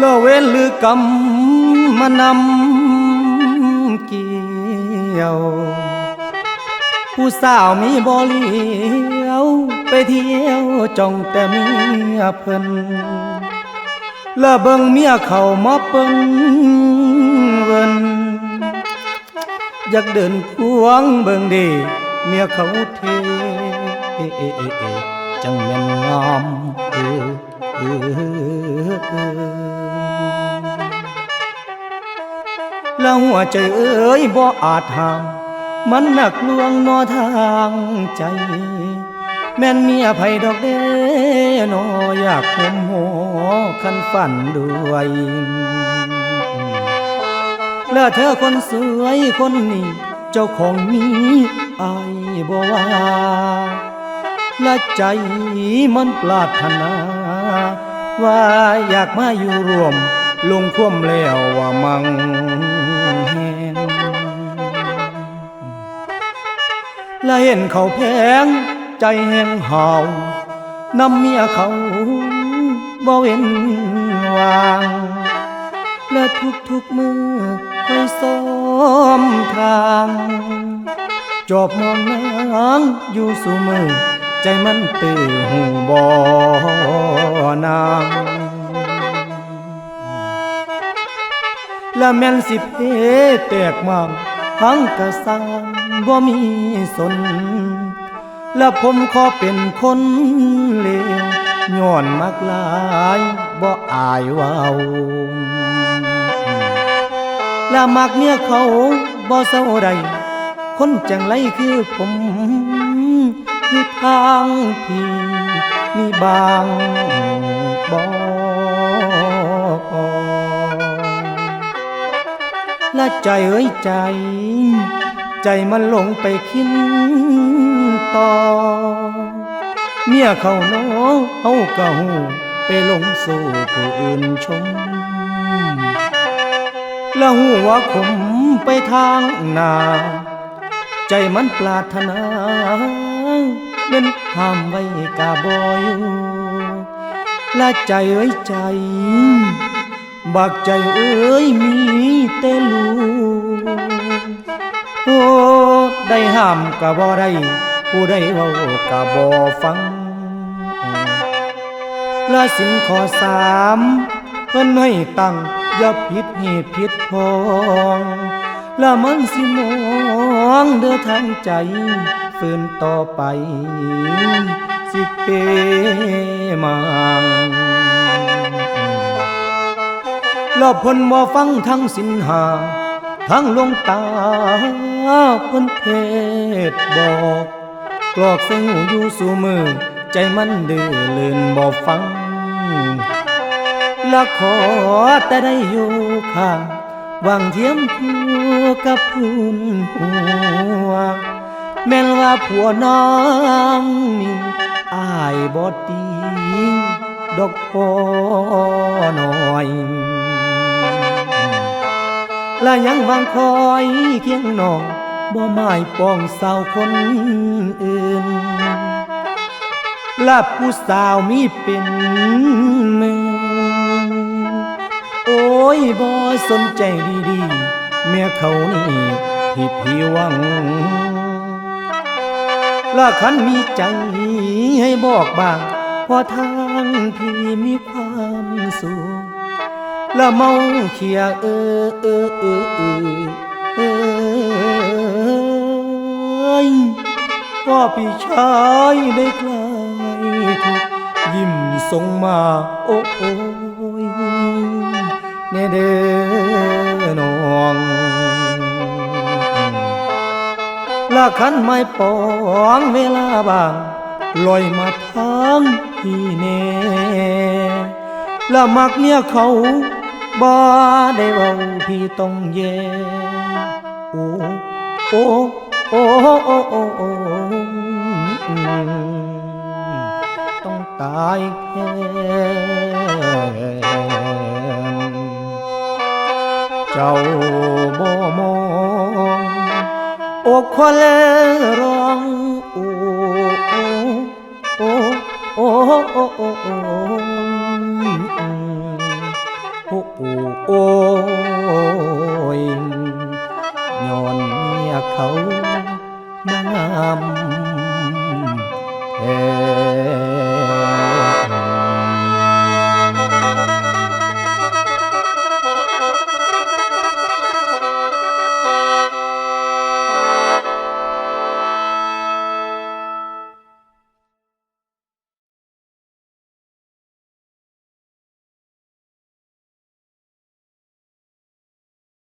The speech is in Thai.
ละเว้นหรือกรรมมานำเกี่ยว ผู้สาวมีบ่เลี้ยวไปเที่ยวจ้องแต่เมียเพิ่นละเบิ่งเมียเขามาเปิ้นเวินอยากเดินพวงเบิ่งเดี เมียเขาเทจังแม่นงามเออเออ แล้วหัวใจเอ้ยบ่อาจห้ามมันหนักลวงนอทางใจ แม่นเมียไผดอกเด้นออยากคุมหัวคันฝันด้วยแล้วเธอคนสวยคนนี้เจ้าของมีไอายบ่ว่าและใจมันปรารถนา ว่าอยากมาอยู่รวม ลงคว่มแล้วว่ามัง และเห็นเขาแพงใจแห้งหาวนำเมียเขาบ่เว้นวาง และทุกๆมือคอยซ้อมทาง จอบมองนางอยู่สู่มือ ใจมันตื่นหูบ่นางและแม่นสิบเพแตกมาก ทั้งกระสางบ่มีสน และผมขอเป็นคนเลวย้อนมักหลายบ่อายเว้าและมักเมียเขาบ่เศร้าใดคนจังไรคือผมอยู่ทางที่มีบางบ่ และใจเอ้ยใจ ใจมันหลงไปคิดต่อ เมียเขาเน้อเอาเกะหูไปหลงสู่ผู้อื่นชม แล้วหูว่าขมไปทางนา ใจมันปรารถนาเป็นห้ามไว้กาบอยู่และใจเอ้ยใจ บักใจเอ้ยมีแต่ลูกโอ้ได้ห้ามกะบ่ได้ผู้ใดเว้ากะบ่ฟังและสินขอสามเพิ่นให้ตั้งอย่าผิดเหตุผิดพองและมันสิมองเด้อทางใจฝืนต่อไป สิเปมัง แล้วเพิ่นบ่ฟังทั้งสินหา ทั้งลงตาเพิ่นเทศบอกกลอกใส่หูอยู่สู่มือ ใจมันเดือเลื่นบ่ฟังละขอแต่ได้อยู่ข้างวางเทียมคู่กับพูนหัว แม่นว่าผัวน้องนี่อายบ่ตีดอกพอน้อย และยังวางคอยเคียงน้องบ่หมายปองสาวคนอื่นและผู้สาวมีเป็นมื่นโอ้ยบ่สนใจดีๆ เมียเขานี่ที่พี่หวังและคันมีใจให้บอกบ้างพอทางพี่มีความสุข ละเมาเขียเออเออเออเออเออก็พี่ชายได้คลทุกยิ้มส่งมาโอ้โอยแน่เด้อน้องละคันไม่ปองเวลาบางลอยมาทางพี่เน่ละมักเมียเขา บ่ได้เว้าพี่ต้องแย่โอ้โอ้โอ้โอ้โอ้โอ้ต้องตายแทนเจ้าบ่มองอกคนร้องโอ้โอ้โอ้โอ้โอ้ ปู่โอ้ยย้อนเมียเขาน้ำ